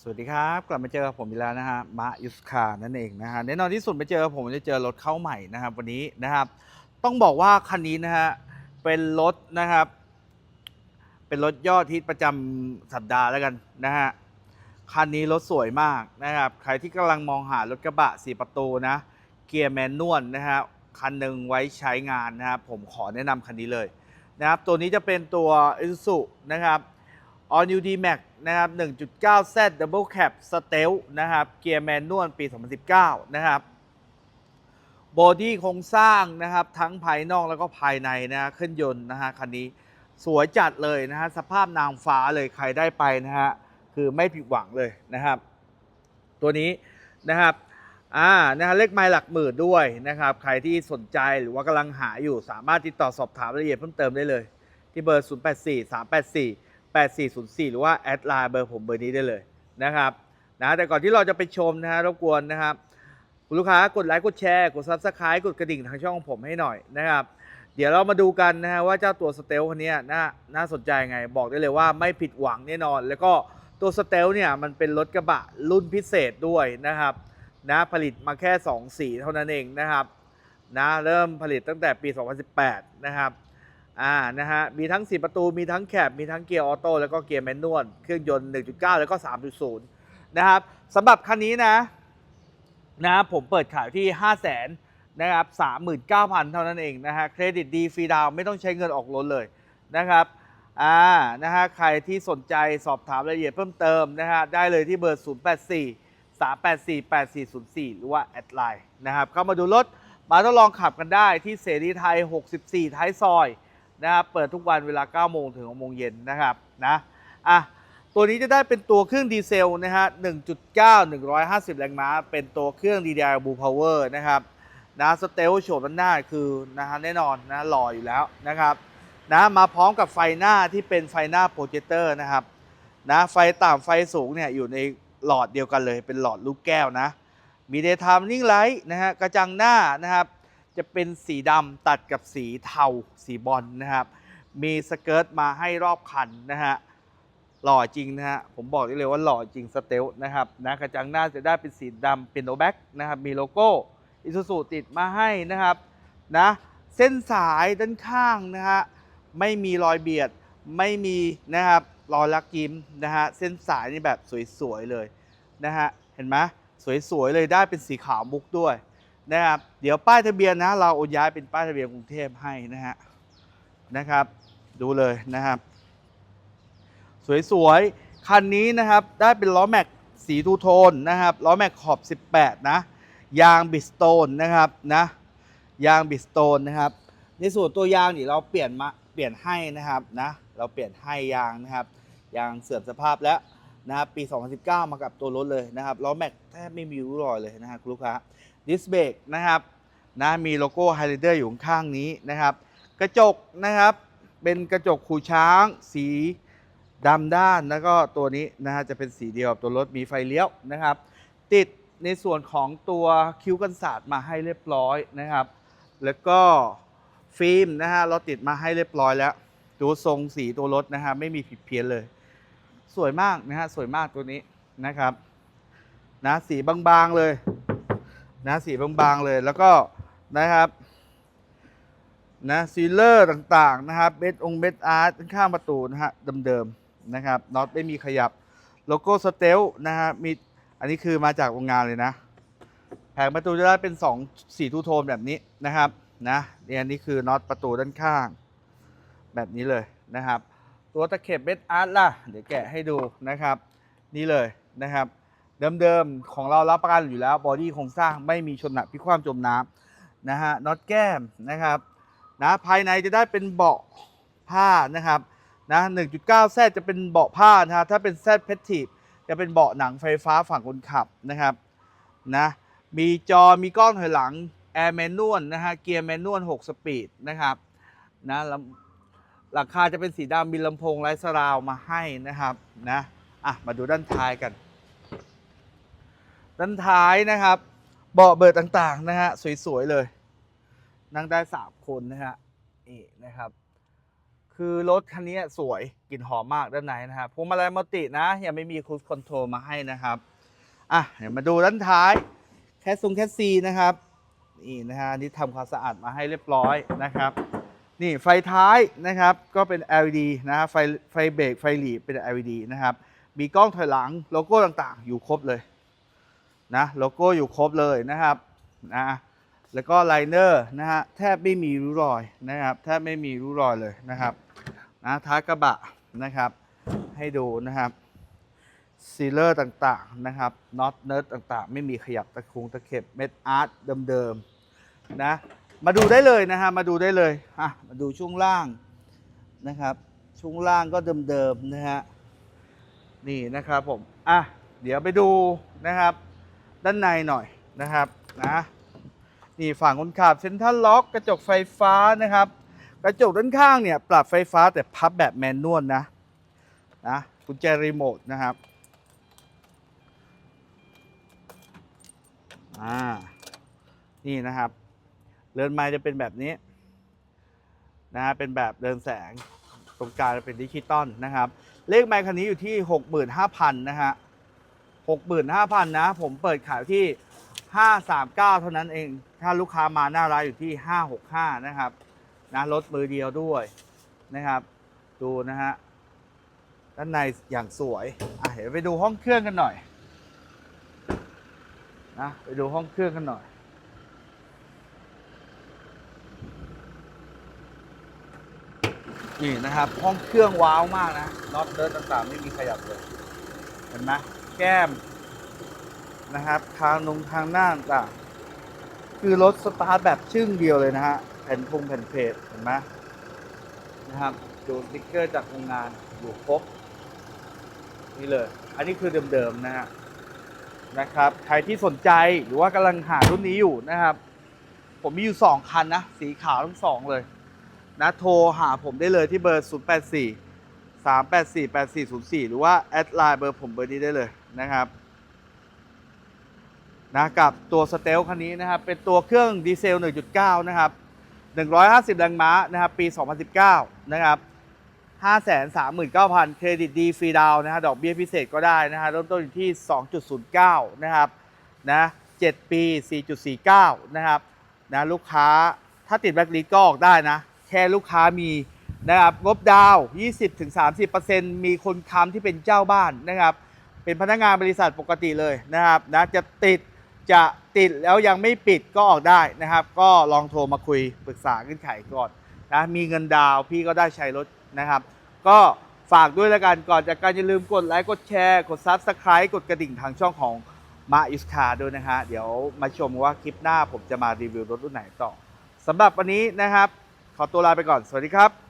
สวัสดีครับ กลับมาเจอผมอีกแล้วนะฮะมายุสคานั่นเองนะฮะแน่นอนที่สุดไปเจอผมจะเจอรถเข้าใหม่นะครับวันนี้นะครับ ต้องบอกว่าคันนี้นะฮะเป็นรถนะครับ เป็นรถยอดฮิตประจำสัปดาห์แล้วกันนะฮะคันนี้รถสวยมากนะครับ ใครที่กำลังมองหารถกระบะสี่ประตูนะ เกียร์แมนนวลนะฮะคันหนึ่งไว้ใช้งานนะครับผมขอแนะนำคันนี้เลยนะครับ ตัวนี้จะเป็นตัว i s u นะครับ All New D Max นะครับ 1.9Z Double Cab Stealth นะครับ เกียร์แมนนวลปี 2019 นะครับ บอดี้โครงสร้างนะครับ ทั้งภายนอกแล้วก็ภายในนะฮะเครื่องยนต์นะฮะคันนี้สวยจัดเลยนะฮะ สภาพนางฟ้าเลยใครได้ไปนะฮะ คือไม่ผิดหวังเลยนะครับ ตัวนี้นะครับอ่านะฮะเลขไมล์หลักหมื่นด้วยนะครับ ใครที่สนใจหรือว่ากำลังหาอยู่สามารถติดต่อสอบถามรายละเอียดเพิ่มเติมได้เลย ที่เบอร์ 084 384 8404 หรือว่าแอดไลน์เบอร์ผมเบอร์นี้ได้เลยนะครับนะแต่ก่อนที่เราจะไปชมนะฮะรบกวนนะครับคุณลูกค้ากดไลค์กดแชร์กด Subscribe กดกระดิ่งทางช่องของผมให้หน่อยนะครับเดี๋ยวเรามาดูกันนะฮะว่าเจ้าตัวสเตลคันนี้น่าน่าสนใจไง บอกได้เลยว่าไม่ผิดหวังแน่นอน แล้วก็ตัวสเตลเนี่ยมันเป็นรถกระบะรุ่นพิเศษด้วยนะครับนะผลิตมาแค่ 2 สีเท่านั้นเองนะครับนะเริ่มผลิตตั้งแต่ปี 2018 นะครับ อ่านะฮะมีทั้ง 4 ประตูมีทั้งแคบมีทั้งเกียร์ออโต้แล้วก็เกียร์แมนนวลเครื่องยนต์ 1.9 แล้วก็ 3.0 นะครับสำหรับคันนี้นะนะผมเปิดขายที่ 5 0 0 0 0นนะครับ39,000 เท่านั้นเองนะฮะเครดิตดีฟรีดาวน์ไม่ต้องใช้เงินออกรถเลยนะครับอ่านะฮะใครที่สนใจสอบถามรายละเอียดเพิ่มเติมนะฮะได้เลยที่เบอร์ 084 384 8404 หรือว่า แอดไลน์นะครับเข้ามาดูรถมาทดลองขับกันได้ที่เสรีไทย 64 ท้ายซอย นะครับเปิดทุกวันเวลา 9 โมงถึง6โมงเย็นนะครับนะอะตัวนี้จะได้เป็นตัวเครื่องดีเซลนะฮะ 1.9 150 แรงม้า เป็นตัวเครื่อง DDI Blue Power นะครับนะสเตลโฉมด้านหน้าคือนะฮะแน่นอนนะหล่ออยู่แล้วนะครับนะมาพร้อมกับไฟหน้าที่เป็นไฟหน้าโปรเจคเตอร์นะครับนะไฟต่ำไฟสูงเนี่ยอยู่ในหลอดเดียวกันเลย เป็นหลอดลูกแก้วนะ มีเดย์ไทม์นิ่งไลท์นะฮะกระจังหน้านะครับ จะเป็นสีดำตัดกับสีเทาสีบอลนะครับ มีสเกิร์ตมาให้รอบคันนะฮะหล่อจริงนะฮะผมบอกได้เลยว่าหล่อจริงสเตลนะครับนะกระจังหน้าจะได้เป็นสีดำเป็นโนแบ็กนะครับมีโลโก้อิซูซูติดมาให้นะครับนะเส้นสายด้านข้างนะฮะไม่มีรอยเบียดไม่มีนะครับรอยลักยิ้มนะฮะเส้นสายนี่แบบสวยๆเลยนะฮะเห็นไหมสวยๆเลยได้เป็นสีขาวมุกด้วย นะครับเดี๋ยวป้ายทะเบียนนะ เราโอนย้ายเป็นป้ายทะเบียนกรุงเทพให้นะฮะนะครับ ดูเลยนะครับ สวยๆคันนี้นะครับได้เป็นล้อแม็กสีทูโทนนะครับล้อแม็กขอบ 18 นะ ยางบิสโตนนะครับนะยางบิสโตนนะครับ ในส่วนตัวยางนี่เราเปลี่ยนมาเปลี่ยนให้นะครับนะเราเปลี่ยนให้ยางนะครับยางเสื่อมสภาพแล้วนะครับปี 2019 มากับตัวรถเลยนะครับล้อแม็กแทบไม่มีริ้รอยเลยนะครับคุณลูกค้า ดิสเบรกนะครับนะมีโลโก้ไฮไลเดอร์อยู่ข้างนี้นะครับ กระจกนะครับเป็นกระจกขูช้าง สีดำด้านแล้วก็ตัวนี้นะฮะจะเป็นสีเดียวกับตัวรถมีไฟเลี้ยวนะครับ ติดในส่วนของตัวคิ้วกันศาสตร์มาให้เรียบร้อยนะครับ แล้วก็ฟิล์มนะฮะเราติดมาให้เรียบร้อยแล้ว ดูทรงสีตัวรถนะฮะไม่มีผิดเพี้ยนเลย สวยมากนะฮะสวยมากตัวนี้นะครับนะสีบางๆเลย นะสีบางๆเลยแล้วก็นะครับนะซีลเลอร์ต่างๆนะครับเบสองเบสอาร์ตข้างประตูนะฮะเดิมๆนะครับน็อตไม่มีขยับโลโก้สเตลนะฮะมีอันนี้คือมาจากโรงงานเลยนะ แผงประตูจะได้เป็น2สีทูโทนแบบนี้นะครับนะเนี่ยอันนี้คือน็อตประตูด้านข้าง แบบนี้เลยนะครับ ตัวตะเข็บเบสอาร์ตล่ะ เดี๋ยวแกะให้ดูนะครับ นี่เลยนะครับ เดิมๆ ของเรารับประกันอยู่แล้วบอดี้โครงสร้างไม่มีชนหนักพิความจมน้ำนะฮะน็อตแก้มนะครับนะภายในจะได้เป็นเบาะผ้านะครับนะ1.9แซดจะเป็นเบาะผ้านะฮะถ้าเป็นแซดเพทีฟจะเป็นเบาะหนังไฟฟ้าฝั่งคนขับนะครับนะมีจอมีกล้องถอยหลังแอร์แมนนวลนะฮะเกียร์แมนนวล6สปีดนะครับนะแล้วหลังคาจะเป็นสีดำมีลำโพงไร้สราวมาให้นะครับนะอะมาดูด้านท้ายกัน ด้านท้ายนะครับ เบาะเบิดต่างๆนะฮะสวยๆเลย นั่งได้สามคนนะฮะนี่นะครับ คือรถคันนี้สวยกลิ่นหอมมากด้านในนะครับพวงมาลัยมัลตินะ ยังไม่มีค u ู e คอนโทรลมาให้นะครับอะเดี๋ยวมาดูด้านท้ายแคสซุงแคสซีนะครับนี่นะฮะนนี่ทำความสะอาดมาให้เรียบร้อยนะครับ นี่ไฟท้ายนะครับก็เป็น LED นะฮะไฟไฟเบรกไฟหลีเป็น LED นะครับ มีกล้องถอยหลังโลโก้ต่างๆ อยู่ครบเลย นะโลโก้อยู่ครบเลยนะครับนะแล้วก็ไลเนอร์นะฮะแทบไม่มีริ้วรอยนะครับแทบไม่มีริ้วรอยเลยนะครับนะท้ายกระบะนะครับ ให้ดูนะครับซีเลอร์ต่างๆนะครับน็อตเนิร์ดต่างๆ ไม่มีขยับตะคุงตะเข็บเม็ดอาร์ตเดิมๆนะมาดูได้เลยนะฮะมาดูได้เลยอะมาดูช่วงล่างนะครับช่วงล่างก็เดิมๆนะฮะนี่นะครับผมอะเดี๋ยวไปดูนะครับ ด้านในหน่อยนะครับนะนี่ฝั่งคนขับเซ็นทรัลล็อกกระจกไฟฟ้านะครับ กระจกด้านข้างเนี่ยปรับไฟฟ้าแต่พับแบบแมนนวลนะนะกุญแจรีโมทนะครับอ่านี่นะครับเรือนไม้จะเป็นแบบนี้นะฮะเป็นแบบเดินแสงตรงกลางเป็นดิจิตอลนะครับ เลขไมค์คันนี้อยู่ที่ 65,000 นะฮะ 65,000 นะ ผมเปิดขายที่ 539 เท่านั้นเอง ถ้าลูกค้ามาหน้าร้านอยู่ที่ 565 นะครับ นะรถมือเดียวด้วยนะครับ ดูนะฮะ ด้านในอย่างสวย อะเดี๋ยวไปดูห้องเครื่องกันหน่อย นะ ไปดูห้องเครื่องกันหน่อยนี่นะครับ ห้องเครื่องว้าวมากนะน็อตเดินต่างๆไม่มีขยับเลย เห็นไหม แก้มนะครับทางนงทางหน้าต่างคือรถสตาร์ทแบบชึ่งเดียวเลยนะฮะแผ่นพงแผ่นเพจเห็นไหมนะครับดูสติ๊กเกอร์จากโรงงานอยู่ครบนี่เลย อันนี้คือเดิมๆนะฮะนะครับ ใครที่สนใจหรือว่ากำลังหารุ่นนี้อยู่นะครับ ผมมีอยู่สองคันนะ สีขาวทั้งสองเลย นะโทรหาผมได้เลยที่เบอร์ 0 8 4 3 8 4 8 4 0 4 หรือว่า แอดไลน์เบอร์ผมเบอร์นี้ได้เลย นะครับนะกับตัวสเตลคันนี้นะครับ เป็นตัวเครื่องดีเซล 1.9 นะครับ 150 แรงม้านะครับ ปี 2019 นะครับ 539,000 เครดิตดีฟรีดาวนะฮะดอกเบี้ยพิเศษก็ได้นะฮะเริ่มต้นอยู่ที่ 2.09 นะครับนะ7ปี 4.49 นะครับนะลูกค้าถ้าติดแบล็คลิสก็ออกได้นะ แค่ลูกค้ามีนะครับงบดาวน์20-30%มีคนค้ำที่เป็นเจ้าบ้านนะครับ เป็นพนักงานบริษัทปกติเลยนะครับนะจะติดจะติดแล้วยังไม่ปิดก็ออกได้นะครับ ก็ลองโทรมาคุยปรึกษาเงื่อนไขก่อนนะมีเงินดาวพี่ก็ได้ใช้รถนะครับ ก็ฝากด้วยแล้วกันก่อนจากการอย่าลืมกดไลค์กดแชร์ กด Subscribe กดกระดิ่งทางช่องของมาอิสคาด้วยนะฮะเดี๋ยวมาชมว่าคลิปหน้าผมจะมารีวิวรถรุ่นไหนต่อสำหรับวันนี้นะครับ ขอตัวลาไปก่อนสวัสดีครับ